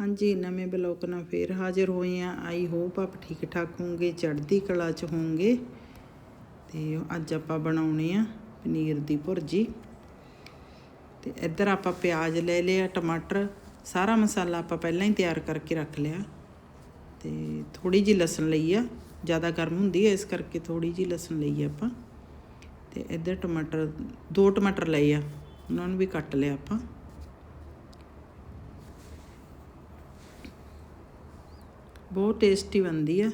ਹਾਂਜੀ, ਨਵੇਂ ਬਲੌਗ ਨਾਲ ਫੇਰ ਹਾਜ਼ਰ ਹੋਏ ਆ। ਆਈ ਹੋਪ ਆਪ ਠੀਕ ਠਾਕ ਹੋਵੋਗੇ, ਚੜ੍ਹਦੀ ਕਲਾ ਚ ਹੋਵੋਗੇ। ਤੇ ਅੱਜ ਆਪਾਂ ਬਣਾਉਣੇ ਆ ਪਨੀਰ ਦੀ ਭੁਰਜੀ। ਤੇ ਇੱਧਰ ਆਪਾਂ ਪਿਆਜ਼ ਲੈ ਲਿਆ, ਟਮਾਟਰ, ਸਾਰਾ ਮਸਾਲਾ ਆਪਾਂ ਪਹਿਲਾਂ ਹੀ ਤਿਆਰ ਕਰਕੇ ਰੱਖ ਲਿਆ। ਤੇ ਥੋੜੀ ਜਿਹੀ ਲਸਣ ਲਈ ਆ, ਜ਼ਿਆਦਾ ਗਰਮ ਹੁੰਦੀ ਹੈ ਇਸ ਕਰਕੇ ਥੋੜੀ ਜਿਹੀ ਲਸਣ ਲਈ ਆ ਆਪਾਂ। ਤੇ ਇੱਧਰ ਟਮਾਟਰ, ਦੋ ਟਮਾਟਰ ਲਏ ਆ, ਉਹਨਾਂ ਨੂੰ ਵੀ ਕੱਟ ਲਿਆ ਆਪਾਂ। ਬਹੁਤ ਟੇਸਟੀ ਬਣਦੀ ਆ।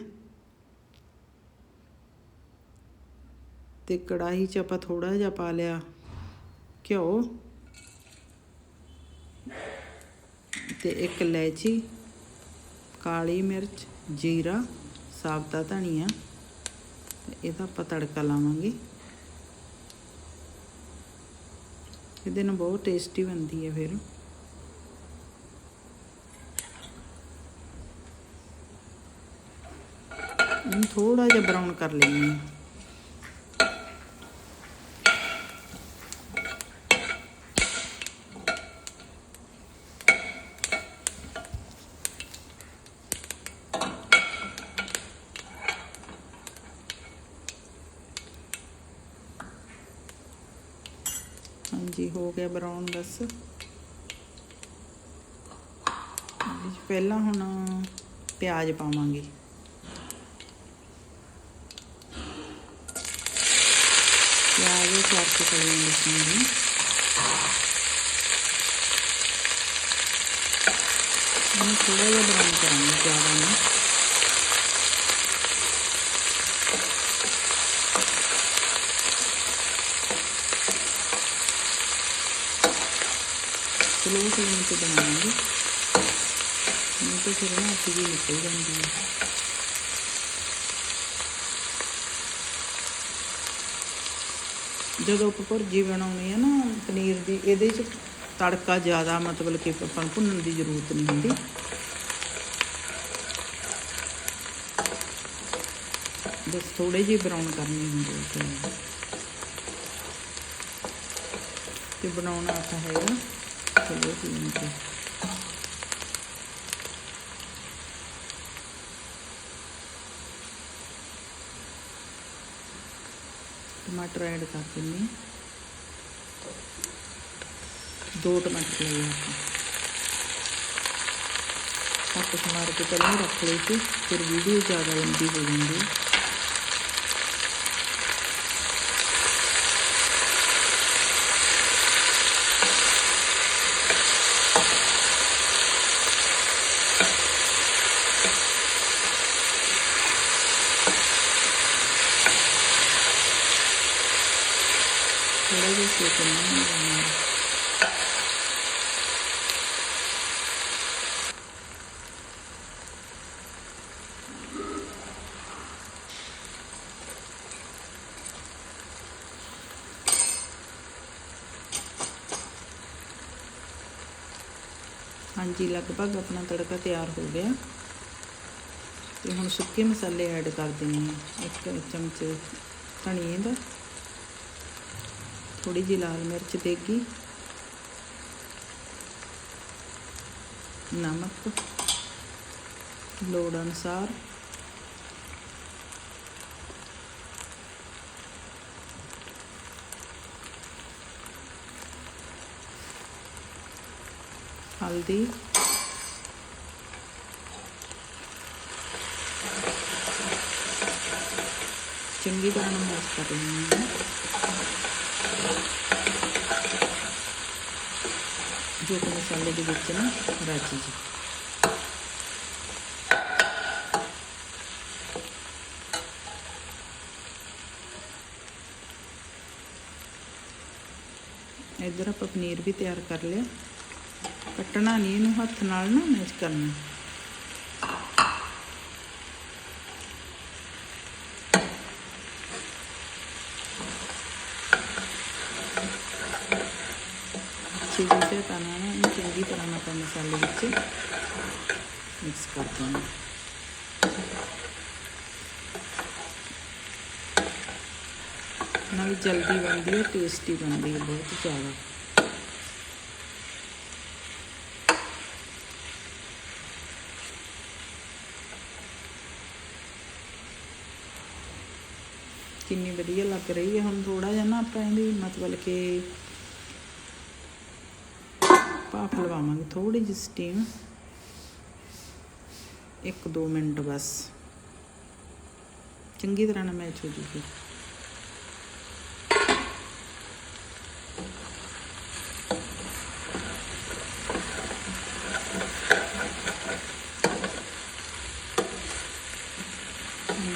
ਤੇ ਕੜਾਹੀ 'ਚ ਆਪਾਂ ਥੋੜਾ ਜਿਹਾ ਪਾ ਲਿਆ ਘਿਓ ਤੇ ਇੱਕ ਇਲਾਇਚੀ, ਕਾਲੀ ਮਿਰਚ, ਜੀਰਾ ਸਾਬਤਾ ਧਨੀਆ ਇਹਦਾ ਆਪਾਂ ਤੜਕਾ ਲਾਵਾਂਗੇ। ਇਹਦੇ ਨਾਲ ਬਹੁਤ ਟੇਸਟੀ ਬਣਦੀ ਹੈ ਫਿਰ। ਇਹਨੂੰ ਥੋੜਾ ਜਿਹਾ ਬਰਾਊਨ ਕਰ ਲੈਣੀ ਹੈ। ਹਾਂਜੀ, ਹੋ ਗਿਆ ਬਰਾਊਨ ਬਸ। ਪਹਿਲਾਂ ਹੁਣ ਪਿਆਜ਼ ਪਾਵਾਂਗੇ। ਪਿਆਜ਼ ਚਾਰ ਕੇ ਕਲੀਆਂ ਦੱਸਾਂਗੇ ਇਹਨੂੰ ਥੋੜਾ ਜਿਹਾ ਬਰਾਊਨ ਕਰਾਂਗੇ ਜ਼ਿਆਦਾ ਨਹੀਂ ਸਲੋ ਫਲੇਮ ਤੇ ਬਣਾਵਾਂਗੇ ਨਹੀਂ ਤਾਂ ਫਿਰ ਨਾ ਅੱਗ ਜੀ ਨਿਕਲ ਜਦੋਂ ਆਪਾਂ ਭੁਰਜੀ ਬਣਾਉਣੀ ਹੈ ਨਾ ਪਨੀਰ ਦੀ, ਇਹਦੇ 'ਚ ਤੜਕਾ ਜ਼ਿਆਦਾ ਮਤਲਬ ਕਿ ਆਪਾਂ ਨੂੰ ਭੁੰਨਣ ਦੀ ਜ਼ਰੂਰਤ ਨਹੀਂ ਹੁੰਦੀ। ਬਸ ਥੋੜੇ ਜਿਹੇ ਬਰਾਊਨ ਕਰਨੀ ਹੁੰਦੀ ਆ ਤੇ ਬਣਾਉਣਾ ਤਾਂ ਹੈਗਾ, ਚਲੋ ਠੀਕ ਹੈ। ਟਮਾਟਰ ਐਡ ਕਰ ਦਿੰਦੇ ਦੋ ਟਮਾਟਰ ਲਏ ਆਪਾਂ ਕੱਟ ਮਾਰ ਕੇ ਪਹਿਲਾਂ ਰੱਖ ਲਈ ਸੀ ਫਿਰ ਵੀਡੀਓ ਜ਼ਿਆਦਾ ਲੰਬੀ ਹੋ ਜਾਂਦੀ ਹੈ ਥੋੜਾ ਜਿਹਾ ਸੇਕਣਾ ਹੈ ਹਾਂਜੀ, ਲਗਭਗ ਆਪਣਾ ਤੜਕਾ ਤਿਆਰ ਹੋ ਗਿਆ। ਤੇ ਹੁਣ ਸੁੱਕੇ ਮਸਾਲੇ ਐਡ ਕਰ ਦਿੰਦੇ ਹਾਂ। ਇੱਕ ਚਮਚ ਧਨੀਏ ਦਾ। ਥੋੜੀ ਜਿਹੀ ਲਾਲ ਮਿਰਚ ਦੇਗੀ ਨਮਕ। ਲੋੜ ਅਨੁਸਾਰ। ਹਲਦੀ। ਚੰਗੀ ਤਰ੍ਹਾਂ ਨਾਲ ਮਿਕਸ ਕਰ ਲੈਣੀ ਹੈ। ਜੋ ਕਿ ਮਸਾਲੇ ਦੇ ਵਿੱਚ ਨਾ ਰਚ ਜੀ। ਇਧਰ ਆਪਾਂ ਪਨੀਰ ਵੀ ਤਿਆਰ ਕਰ ਲਿਆ। ਕੱਟਣਾ ਨਹੀਂ, ਇਹਨੂੰ ਹੱਥ ਨਾਲ ਨਾ ਮੈਚ ਕਰਨਾ। ਇਸੇ ਦੀ ਸਹਾਇਤਾ ਨਾਲ ਇਹਨੂੰ ਚੰਗੀ ਤਰ੍ਹਾਂ ਨਾਲ ਮਸਾਲੇ ਵਿੱਚ ਮਿਕਸ ਕਰ ਦਾਂਗੇ ਨਾਲ ਜਲਦੀ ਬਣਦੀ ਹੈ ਟੇਸਟੀ ਬਣਦੀ ਹੈ ਬਹੁਤ ਜ਼ਿਆਦਾ। ਕਿੰਨੀ ਵਧੀਆ ਲੱਗ ਰਹੀ ਹੈ। ਹੁਣ ਥੋੜਾ ਜਿਹਾ ਨਾ ਆਪਾਂ ਇਹਦੀ ਮਤਲਬ ਕਿ ਭਾਫ ਲਵਾਵਾਂਗੇ ਥੋੜੀ ਜਿਹੀ ਸਟੀਮ ਇੱਕ ਦੋ ਮਿੰਟ ਬਸ। ਚੰਗੀ ਤਰ੍ਹਾਂ ਨਾਲ ਮੈਚ ਹੋ ਜੂਗੀ।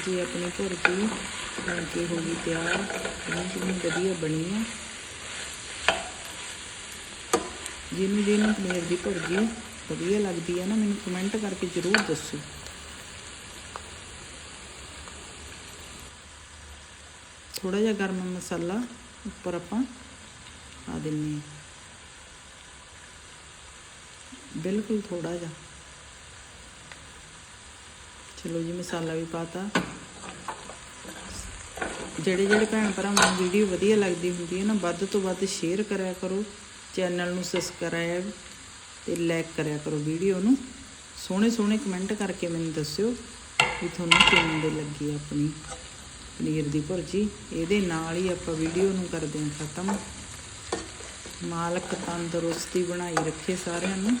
ਜੀ ਆਪਣੀ ਭੁਰਜੀ ਬਣ ਕੇ ਹੋ ਗਈ ਤਿਆਰ। ਇਹ ਵਧੀਆ ਬਣੀ ਆ। ਜਿਹਨੂੰ ਜਿਹਨੂੰ ਪਨੀਰ ਦੀ ਭੁਰਜੀ ਵਧੀਆ ਲੱਗਦੀ ਹੈ ਨਾ, ਮੈਨੂੰ ਕਮੈਂਟ ਕਰਕੇ ਜ਼ਰੂਰ ਦੱਸੋ। ਥੋੜਾ ਜਿਹਾ ਗਰਮ ਮਸਾਲਾ ਉੱਪਰ ਆਪਾਂ ਆ ਦਿੰਨੇ ਹਾਂ ਬਿਲਕੁਲ ਥੋੜਾ ਜਿਹਾ। ਚਲੋ ਜੀ, ਮਸਾਲਾ ਵੀ ਪਾਤਾ ਜਿਹੜੇ ਜਿਹੜੇ ਭੈਣ ਭਰਾਵਾਂ ਨੂੰ ਵੀਡੀਓ ਵਧੀਆ ਲੱਗਦੀ ਹੁੰਦੀ ਹੈ ਨਾ, ਵੱਧ ਤੋਂ ਵੱਧ ਸ਼ੇਅਰ ਕਰਿਆ ਕਰੋ। ਚੈਨਲ ਨੂੰ ਸਬਸਕ੍ਰਾਈਬ ਤੇ ਲਾਈਕ ਕਰਿਆ ਕਰੋ ਵੀਡੀਓ ਨੂੰ। ਸੋਹਣੇ ਸੋਹਣੇ ਕਮੈਂਟ ਕਰਕੇ ਮੈਨੂੰ ਦੱਸਿਓ ਵੀ ਤੁਹਾਨੂੰ ਕਿਵੇਂ ਦੇ ਲੱਗੀ ਆਪਣੀ ਪਨੀਰ ਦੀ ਭੁਰਜੀ। ਇਹਦੇ ਨਾਲ ਹੀ ਆਪਾਂ ਵੀਡੀਓ ਨੂੰ ਕਰਦੇ ਹਾਂ ਖਤਮ। ਮਾਲਕ ਤੰਦਰੁਸਤੀ ਬਣਾਈ ਰੱਖੇ ਸਾਰਿਆਂ ਨੂੰ।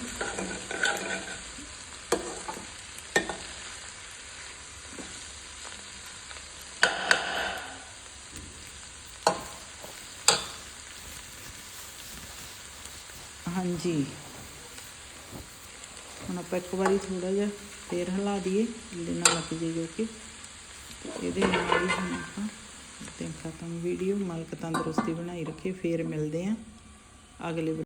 ਹਾਂਜੀ। ਹੁਣ ਆਪਾਂ ਇੱਕ ਵਾਰੀ ਥੋੜਾ ਜਿਹਾ ਫੇਰ ਹਿਲਾ ਦਈਏ, ਇਹਦੇ ਨਾਲ ਲੱਗ ਜੇ ਜੋ ਕਿ ਇਹਦੇ ਨਾਲ ਹੀ ਹੁਣ ਆਪਾਂ ਤੇ ਖਤਮ ਵੀਡੀਓ ਮਾਲਕ ਤੰਦਰੁਸਤੀ ਬਣਾਈ ਰੱਖੇ, ਫੇਰ ਮਿਲਦੇ ਆਂ ਅਗਲੇ